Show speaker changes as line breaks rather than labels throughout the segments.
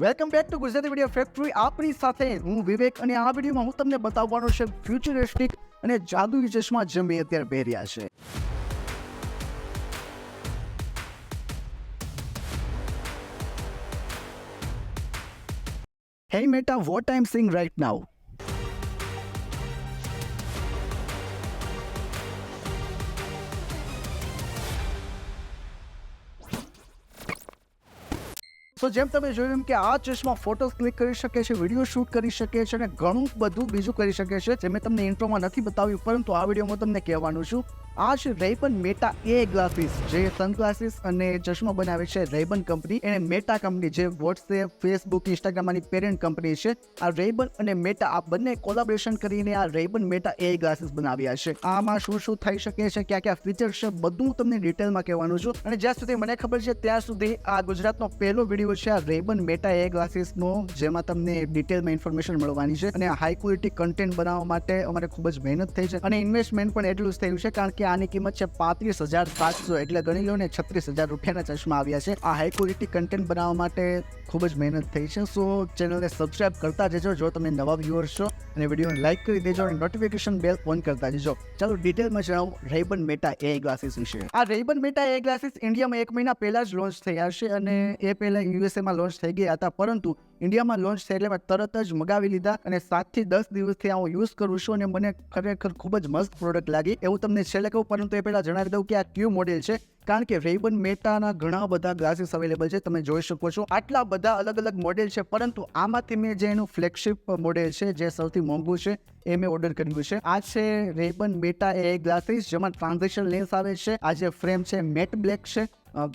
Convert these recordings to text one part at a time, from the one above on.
Welcome back to Gujarati video factory આપણી સાથે હું વિવેક અને આ વિડીયોમાં હું તમને બતાવવાનો છે ફ્યુચરિસ્ટિક અને જાદુઈ ચશ્મા જે મેં અત્યારે પહેર્યા છે hey Meta what I am seeing right now. તો જેમ તમે જોયું એમ કે આ ચશ્મા ફોટો ક્લિક કરી શકે છે, વીડિયો શૂટ કરી શકે છે અને ઘણું બધું બીજું કરી શકે છે, જે મેં તમને ઇન્ટ્રોમાં નથી બતાવ્યું, પરંતુ આ વિડીયોમાં તમને કહેવાનું છું. આ છે રેબન મેટા એ ગ્લાસીસ, જે સનગ્લાસીસ અને ચશ્મા બનાવે છે રેબન કંપની. એને મેટા કંપની જે વોટ્સએપ, ફેસબુક ઇન્સ્ટાગ્રામની પેરેન્ટ કંપની છે. આ રેબન અને મેટા, આ બંને કોલાબોરેશન કરીને આ રેબન, મેટા એ ગ્લાસીસ બનાવ્યા છે. આમાં શું શું થઈ શકે છે, ક્યાં ક્યાં ફીચર છે, બધું તમને ડિટેલમાં કહેવાનું છું. અને જ્યાં સુધી મને ખબર છે, ત્યાં સુધી આ ગુજરાતનો પહેલો વીડિયો છે, આ રેબન, મેટા એ ગ્લાસીસનો, જેમાં તમને ડિટેલમાં ઇન્ફોર્મેશન મળવાની છે. અને હાઈ ક્વોલિટી કન્ટેન્ટ બનાવવા માટે અમારે ખૂબ જ મહેનત થઈ છે. અને ઇન્વેસ્ટમેન્ટ પણ એટલું જ થયું છે, કારણ કે આની કિંમત છે પાંત્રીસ હજાર સાતસો એટલે ગણી લો ને છત્રીસ હજાર રૂપિયાના ચશ્મા આવ્યા છે. આ હાઈ ક્વોલિટી કન્ટેન્ટ બનાવવા માટે ખૂબ જ મહેનત થઈ છે. સો ચેનલને સબસ્ક્રાઈબ કરતા જજો જો તમે નવા વ્યુઅર છો અને વિડીયોને લાઇક કરી દેજો અને નોટિફિકેશન બેલ ઓન કરતા જજો ચાલો ડિટેલમાં જણાવું રેબન મેટા એ ગ્લાસીસ વિશે. આ રેબન મેટા એ ગ્લાસીસ ઇન્ડિયામાં એક મહિના પહેલાં જ લોન્ચ થયા છે અને એ પહેલાં યુએસએમાં લોન્ચ થઈ ગયા હતા. પરંતુ ઇન્ડિયામાં લોન્ચ થયા એટલે તરત જ મગાવી લીધા અને સાતથી દસ દિવસથી હું યુઝ કરું છું અને મને ખરેખર ખૂબ જ મસ્ત પ્રોડક્ટ લાગી. એવું તમને છેલ્લે કહું, પરંતુ એ પહેલાં જણાવી દઉં કે આ ક્યુ મોડેલ છે? કારણ કે રેબન મેટાના ઘણા બધા ગ્લાસીસ અવેલેબલ છે, તમે જોઈ શકો છો. આટલા બધા અલગ અલગ મોડેલ છે, પરંતુ આમાંથી મેં જે એનું ફ્લેગશિપ મોડેલ છે, જે સૌથી મોંઘું છે, એ મેં ઓર્ડર કર્યું છે. આ છે રેબન મેટા એ ગ્લાસીસ જેમાં ટ્રાન્ઝેક્શન લેન્સ આવે છે, આ જે ફ્રેમ છે મેટ બ્લેક છે.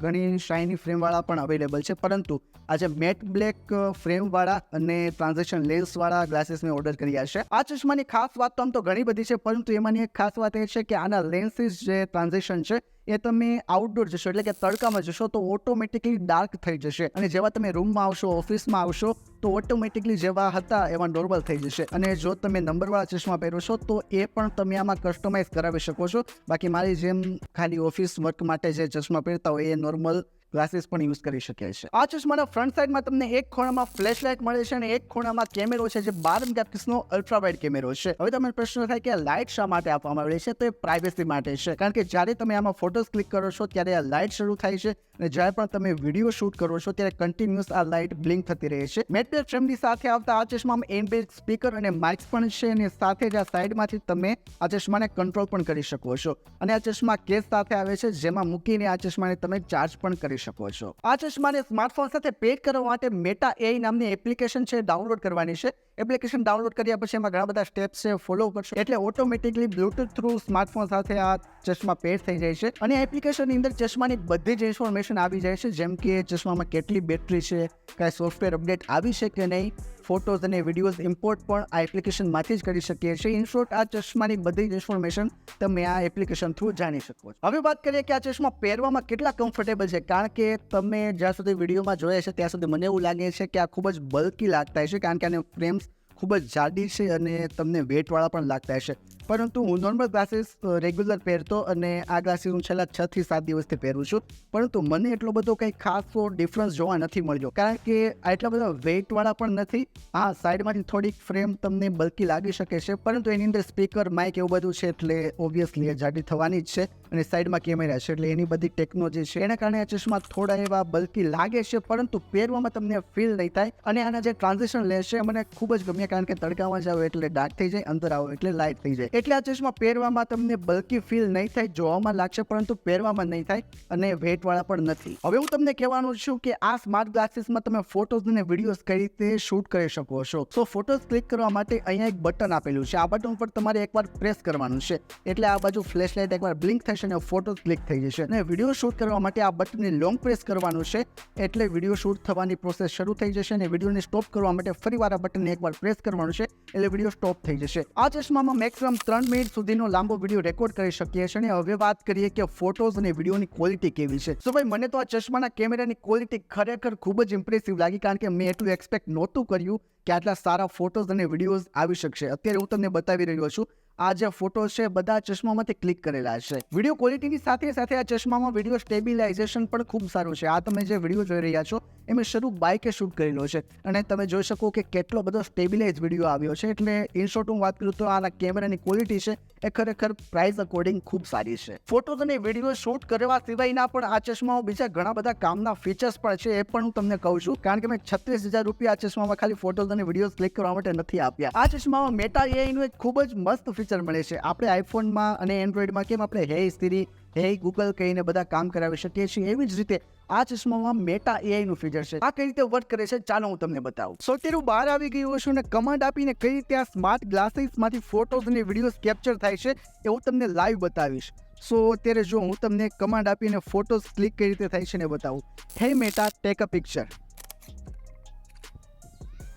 ઘણી શાઇની ફ્રેમવાળા પણ અવેલેબલ છે, પરંતુ આ જે મેટ બ્લેક ફ્રેમવાળા અને ટ્રાન્ઝેક્શન લેન્સવાળા ગ્લાસીસ મેં ઓર્ડર કર્યા છે. આ ચશ્માની ખાસ વાત તો આમ તો ઘણી બધી છે, પરંતુ એમાંની એક ખાસ વાત એ છે કે આના લેન્સીસ જે ટ્રાન્ઝેક્શન છે એ તમે આઉટડોર જશો, એટલે કે તડકામાં જશો તો ઓટોમેટિકલી ડાર્ક થઈ જશે. અને જેવા તમે રૂમમાં આવશો ઓફિસમાં આવશો, તો ઓટોમેટિકલી જેવા હતા એવા નોર્મલ થઈ જશે. અને જો તમે નંબરવાળા ચશ્મા પહેરો છો, તો એ પણ તમે આમાં કસ્ટમાઇઝ કરાવી શકો છો. બાકી મારી જેમ ખાલી ઓફિસ વર્ક માટે જે ચશ્મા પહેરતા હોય એ નોર્મલ ગ્લાસીસ પણ યુઝ કરી શકીએ છે આ ચશ્માના ફ્રન્ટ સાઈડમાં તમને એક ખૂણામાં ફ્લેશ લાઇટ મળે છે અને એક ખૂણામાં કેમેરો છે જે બાર મેગાપિક્સલનો અલ્ટ્રા વાઇડ કેમેરો છે. હવે તમને પ્રશ્ન થાય કે લાઇટ શા માટે આપવામાં આવે છે? તો એ પ્રાઇવેસી માટે છે. કારણ કે જ્યારે તમે આમાં ફોટોસ ક્લિક કરો છો, ત્યારે આ લાઇટ શરૂ થાય છે અને જ્યારે પણ તમે વીડિયો શૂટ કરો છો, ત્યારે કન્ટિન્યુઅસ આ લાઇટ બ્લિંક થતી રહે છે. મેટલ ફ્રેમની સાથે આવતા આ ચશ્મામાં એનબિલ્ટ સ્પીકર અને માઇક્સ પણ છે અને સાથે જ આ સાઈડમાંથી તમે આ ચશ્માને કંટ્રોલ પણ કરી શકો છો. અને આ ચશ્મા કેસ સાથે આવે છે, જેમાં મૂકીને આ ચશ્માને તમે ચાર્જ પણ કરી શકો છો. આ ચશ્માને સ્માર્ટફોન સાથે પેડ કરવા માટે મેટા એ નામની એપ્લિકેશન છે ડાઉનલોડ કરવાની છે. એપ્લિકેશન ડાઉનલોડ કર્યા પછી એમાં ઘણા બધા સ્ટેપ્સ છે ફોલો કરશો. એટલે ઓટોમેટિકલી બ્લુટૂથ થ્રુ સ્માર્ટફોન સાથે આ ચશ્મા પેડ થઈ જાય છે. અને એપ્લિકેશનની અંદર ચશ્માની બધી જ ઇન્ફોર્મેશન આવી જાય છે, જેમ કે ચશ્મામાં કેટલી બેટરી છે, કાંઈ સોફ્ટવેર અપડેટ આવી છે કે નહીં ફોટોઝ અને વિડીયોઝ ઇમ્પોર્ટ પણ આ એપ્લિકેશનમાંથી જ કરી શકીએ છીએ. ઇન આ ચશ્માની બધી જ ઇન્ફોર્મેશન તમે આ એપ્લિકેશન થ્રુ જાણી શકો છો. હવે વાત કરીએ કે આ ચશ્મા પહેરવામાં કેટલા કમ્ફર્ટેબલ છે? કારણ કે તમે જ્યાં સુધી વિડીયોમાં જોયા છે, ત્યાં સુધી મને એવું લાગે છે કે આ ખૂબ જ બલ્કી લાગતા હશે, કારણ કે આને ફ્રેમ્સ ખૂબ જ જાડી છે અને તમને વેટવાળા પણ લાગતા હશે. પરંતુ હું નોર્મલ ગ્લાસીસ રેગ્યુલર પહેરતો અને આ ગ્લાસીસ હું છેલ્લા છ થી સાત દિવસથી પહેરું છું. પરંતુ મને એટલો બધો કંઈ ખાસો ડિફરન્સ જોવા નથી મળ્યો. કારણ કે આટલા બધા વેઇટવાળા પણ નથી. હા સાઈડમાંથી થોડીક ફ્રેમ તમને બલકી લાગી શકે છે. પરંતુ એની અંદર સ્પીકર માઇક એવું બધું છે એટલે ઓબ્વિયસલી જાડી થવાની જ છે. અને સાઈડમાં કેમેરા છે? એટલે એની બધી ટેકનોલોજી છે. એના કારણે આ ચશ્મા થોડા એવા બલ્કી લાગે છે, પરંતુ પહેરવામાં તમને ફીલ નહીં થાય. અને આના જે ટ્રાન્ઝેક્શન લે છે મને ખૂબ જ ગમ્યા, કારણ કે તડકામાં જાઓ એટલે ડાર્ક થઈ જાય, અંદર આવો, એટલે લાઇટ થઈ જાય. એટલે આ ચશ્મા પહેરવામાં તમને બલ્કી ફીલ નહીં થાય, જોવામાં લાગશે, પરંતુ પહેરવામાં નહીં થાય, અને વેટવાળા પણ નથી. હવે હું તમને કહેવાનું છું કે આ સ્માર્ટ ગ્લાસીસમાં તમે ફોટોઝ અને વિડીયોઝ કઈ રીતે શૂટ કરી શકો છો? તો ફોટોઝ ક્લિક કરવા માટે અહીંયા એક બટન આપેલું છે. આ બટન પર તમારે એકવાર પ્રેસ કરવાનું છે. એટલે આ બાજુ ફ્લેશ લાઇટ એકવાર બ્લિંક થશે અને ફોટો ક્લિક થઈ જશે અને વીડિયો શૂટ કરવા માટે આ બટનને લોંગ પ્રેસ કરવાનું છે. એટલે વીડિયો શૂટ થવાની પ્રોસેસ શરૂ થઈ જશે અને વિડીયોને સ્ટોપ કરવા માટે ફરીવાર આ બટનને એકવાર પ્રેસ કરવાનું છે. એટલે વીડિયો સ્ટોપ થઈ જશે. આ ચશ્મામાં મેક્સિમમ ત્રણ મિનિટ સુધીનો લાંબો વીડિયો રેકોર્ડ કરી શકીએ છીએ અને હવે વાત કરીએ કે ફોટોઝ અને વિડીયોની ક્વોલિટી કેવી છે. તો ભાઈ, મને તો આ ચશ્માના કેમેરાની ક્વોલિટી ખરેખર ખૂબ જ ઇમ્પ્રેસિવ લાગી કારણ કે મેં એટલું એક્સપેક્ટ નહોતું કર્યું કે આટલા સારા ફોટોઝ અને વિડીયોઝ આવી શકશે. અત્યારે હું તમને બતાવી રહ્યો છું આ જે ફોટો છે, બધા ચશ્મામાંથી ક્લિક કરેલા છે. વીડિયો ક્વોલિટીની સાથે સાથે આ ચશ્મામાં વીડિયો સ્ટેબિલાઇઝેશન પણ ખૂબ સારું છે. આ તમે જે વીડિયો જોઈ રહ્યા છો, એમાં શરૂ બાઇકે શૂટ કરેલો છે. અને તમે જોઈ શકો કે કેટલો બધો સ્ટેબિલાઇઝ વીડિયો આવ્યો છે. એટલે ઇનશોર્ટ હું વાત કરું તો આના કેમેરાની ક્વોલિટી છે એ ખરેખર પ્રાઇસ અકોર્ડિંગ ખૂબ સારી છે. ફોટોઝ અને વીડિયો શૂટ કરવા સિવાયના પણ આ ચશ્માઓ બીજા ઘણા બધા કામના ફીચર્સ પણ છે એ પણ હું તમને કહું છું. કારણ કે મેં છત્રીસ હજાર રૂપિયા આ ચશ્મામાં ખાલી ફોટોઝ અને વિડીયોઝ ક્લિક કરવા માટે નથી આપ્યા. આ ચશ્મામાં મેટા એઆઈનું એક ખૂબ જ મસ્ત ફીચર મળે છે. આપણે આઈફોનમાં અને એન્ડ્રોઈડમાં કેમ આપણે હે સિરી હે ગૂગલ કહીને બધા કામ કરાવી શકીએ છીએ એવી જ રીતે આ ચશ્મામાં મેટા એઆઈ નું ફીચર છે. આ કઈ રીતે વર્ક કરે છે ચાલો હું તમને બતાવું. સો અત્યારે બહાર આવી ગયું હશું અને કમાન્ડ આપીને કઈ રીતે આ સ્માર્ટ ગ્લાસીસમાંથી ફોટોઝ અને વિડીયોઝ કેપ્ચર થાય છે એ હું તમને લાઈવ બતાવીશ. સો અત્યારે જો હું તમને કમાન્ડ આપીને ફોટોઝ ક્લિક કઈ રીતે થાય છે ને બતાવું. Hey meta take a picture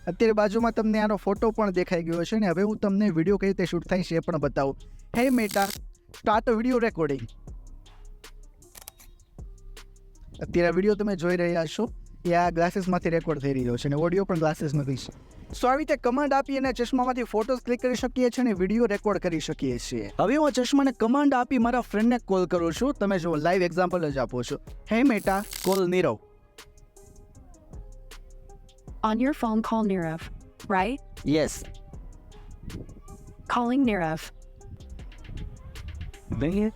અત્યારે બાજુમાં તમને આનો ફોટો પણ દેખાઈ ગયો છે ને હવે હું તમને વીડિયો કઈ રીતે શૂટ થાય છે એ પણ બતાવું. Hey Meta start video recording અત્યારે વીડિયો તમે જોઈ રહ્યા છો એ આ ગ્લાસીસમાંથી રેકોર્ડ થઈ રહ્યો છે અને ઓડિયો પણ ગ્લાસીસમાંથી છે સો આવી રીતે કમાન્ડ આપી અને ચશ્મામાંથી ફોટોસ ક્લિક કરી શકીએ છીએ અને વીડિયો રેકોર્ડ કરી શકીએ છીએ હવે હું ચશ્માને કમાન્ડ આપી મારા ફ્રેન્ડને કોલ કરું છું તમે જો લાઈવ એક્ઝામ્પલ જ આપો છો hey Meta call Nirav
On your phone, call Nirav. Right?
Yes
Calling Nirav.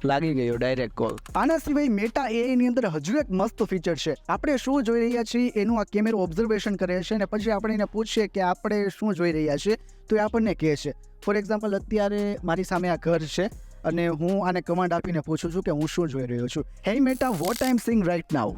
લાગી ગયો ડાયરેક્ટ કોલ આના સિવાય મેટા એ ની અંદર હજુ એક મસ્ત ફીચર છે. આપણે શું જોઈ રહ્યા છીએ એનું આ કેમેરો ઓબ્ઝર્વેશન કરે છે અને પછી આપણે એને પૂછીએ કે આપણે શું જોઈ રહ્યા છીએ, તો એ આપણને કહે છે. ફોર એક્ઝામ્પલ અત્યારે મારી સામે આ ઘર છે અને હું આને કમાન્ડ આપીને પૂછું છું કે હું શું જોઈ રહ્યો છું. Hey Meta what I am seeing right now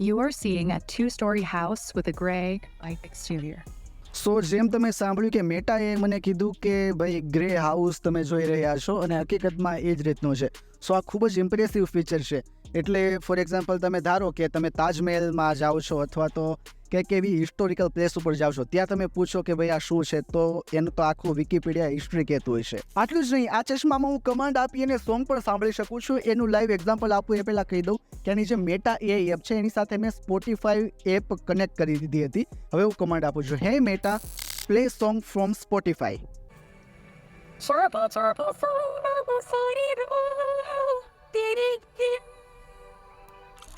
You are seeing a two story house with a gray white exterior.
So જેમ તમે સાંભળ્યું કે મેટાએ મને કીધું કે ભાઈ ગ્રે હાઉસ તમે જોઈ રહ્યા છો અને હકીકતમાં એ જ રીતનું છે. સો આ ખૂબ જ ઇમ્પ્રેસિવ ફીચર છે. એટલે ફોર એક્ઝામ્પલ તમે ધારો કે તમે તાજમહેલમાં જાઓ છો અથવા તો કંઈક એવી હિસ્ટોરિકલ પ્લેસ ઉપર જાઓ છો? ત્યાં તમે પૂછો કે ભાઈ આ શું છે? તો એનું તો આખું વિકીપીડિયા હિસ્ટ્રી કહેતું હોય છે આટલું જ નહીં આ ચશ્મામાં હું કમાન્ડ આપી અને સોંગ પણ સાંભળી શકું છું. એનું લાઈવ એક્ઝામ્પલ આપું એ પહેલાં કહી દઉં કે એની જે મેટા એ એપ છે એની સાથે મેં સ્પોટીફાઈ એપ કનેક્ટ કરી દીધી હતી. હવે હું કમાન્ડ આપું છું. Hey Meta play song from Spotify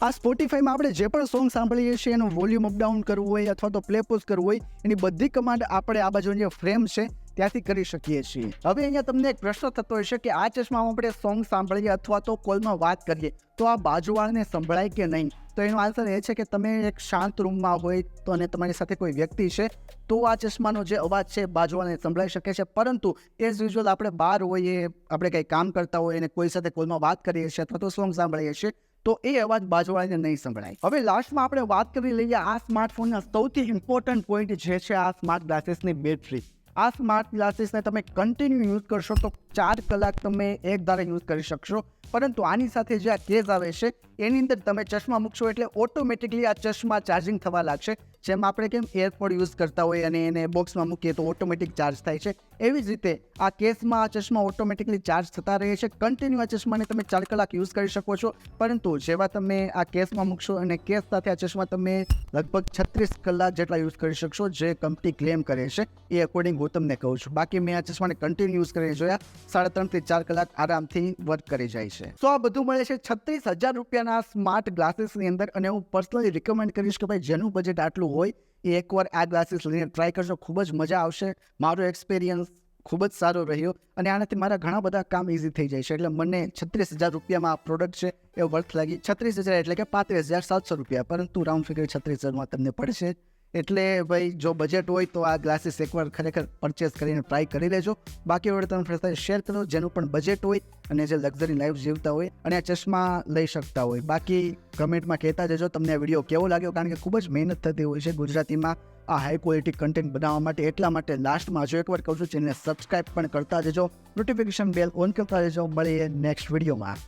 આ સ્પોટીફાઈમાં આપણે જે પણ સોંગ સાંભળીએ છીએ, એનું વોલ્યુમ અપડાઉન કરવું હોય અથવા તો પ્લે પોઝ કરવું હોય, એની બધી કમાન્ડ આપણે આ બાજુ જે ફ્રેમ છે, ત્યાંથી કરી શકીએ છીએ. હવે અહીંયા તમને એક પ્રશ્ન થતો હશે કે આ ચશ્મામાં આપણે સોંગ સાંભળીએ અથવા તો કોલમાં વાત કરીએ, તો આ બાજુવાળાને સંભળાય કે નહીં? તો એનો આન્સર એ છે કે તમે એક શાંત રૂમમાં હોય તો અને તમારી સાથે કોઈ વ્યક્તિ છે, તો આ ચશ્માનો જે અવાજ છે બાજુવાળાને સંભળાઈ શકે છે. પરંતુ એઝ યુઝ્યુઅલ આપણે બહાર હોઈએ, આપણે કંઈ કામ કરતા હોઈએ અને કોઈ સાથે કોલમાં વાત કરીએ છીએ અથવા તો સોંગ સાંભળીએ છીએ તો એ અવાજ બાજુવાળાને નહીં સંભળાય. હવે લાસ્ટમાં આપણે વાત કરી લઈએ આ સ્માર્ટફોનના સૌથી ઇમ્પોર્ટન્ટ પોઈન્ટ જે છે આ સ્માર્ટ ગ્લાસીસની બેટરી આ સ્માર્ટ ગ્લાસીસને તમે કન્ટિન્યુ યુઝ કરશો તો ચાર કલાક તમે એક ધારે યુઝ કરી શકશો. પરંતુ આની સાથે જે આ કેસ આવે છે, એની અંદર તમે ચશ્મા મૂકશો એટલે ઓટોમેટિકલી આ ચશ્મા ચાર્જિંગ થવા લાગશે. જેમ આપણે કેમ એરપોડ યુઝ કરતા હોય અને એને બોક્સમાં મૂકીએ તો ઓટોમેટિક ચાર્જ થાય છે. એવી જ રીતે આ કેસમાં આ ચશ્મા ઓટોમેટિકલી ચાર્જ થતા રહે છે. કન્ટિન્યુ આ ચશ્માને તમે ચાર કલાક યુઝ કરી શકો છો. પરંતુ જેવા તમે આ કેસમાં મૂકશો અને કેસ સાથે આ ચશ્મા તમે લગભગ છત્રીસ કલાક જેટલા યુઝ કરી શકશો જે કંપની ક્લેમ કરે છે. એ અકોર્ડિંગ હું તમને કહું છું. બાકી મેં આ ચશ્માને કન્ટિન્યુ યુઝ કરી જોયા. સાડા ત્રણથી ચાર કલાક આરામથી વર્ક કરી જાય છે. તો આ બધું મળે છે છત્રીસ હજાર રૂપિયાના સ્માર્ટ ગ્લાસીસની અંદર. અને હું પર્સનલી રિકમેન્ડ કરીશ કે ભાઈ, જેનું બજેટ આટલું હોય એ એકવાર આ ગ્લાસીસ લઈને ટ્રાય કરજો, ખૂબ જ મજા આવશે. મારો એક્સપિરિયન્સ ખૂબ જ સારો રહ્યો અને આનાથી મારા ઘણા બધા કામ ઇઝી થઈ જાય છે. એટલે મને છત્રીસ હજાર રૂપિયામાં આ પ્રોડક્ટ છે, એ વર્થ લાગી. છત્રીસ હજાર એટલે કે પાંત્રીસ હજાર સાતસો રૂપિયા, પરંતુ રાઉન્ડ ફિગર છત્રીસ હજારમાં તમને પડશે. એટલે ભાઈ, જો બજેટ હોય તો આ ગ્લાસીસ એકવાર ખરેખર પરચેસ કરીને ટ્રાય કરી લેજો. બાકી વડે તમે ફરી સાથે શેર કરો, જેનું પણ બજેટ હોય અને જે લક્ઝરી લાઈફ જીવતા હોય અને આ ચશ્મા લઈ શકતા હોય. બાકી કમેન્ટમાં કહેતા જજો, તમને આ વીડિયો કેવો લાગ્યો? કારણ કે ખૂબ જ મહેનત થતી હોય છે ગુજરાતીમાં આ હાઈ ક્વોલિટી કન્ટેન્ટ બનાવવા માટે. એટલા માટે લાસ્ટમાં જો એકવાર કહું છું ચેનલને સબસ્ક્રાઈબ પણ કરતા જજો. નોટિફિકેશન બેલ ઓન કરતા જજો. મળીએ નેક્સ્ટ વિડીયોમાં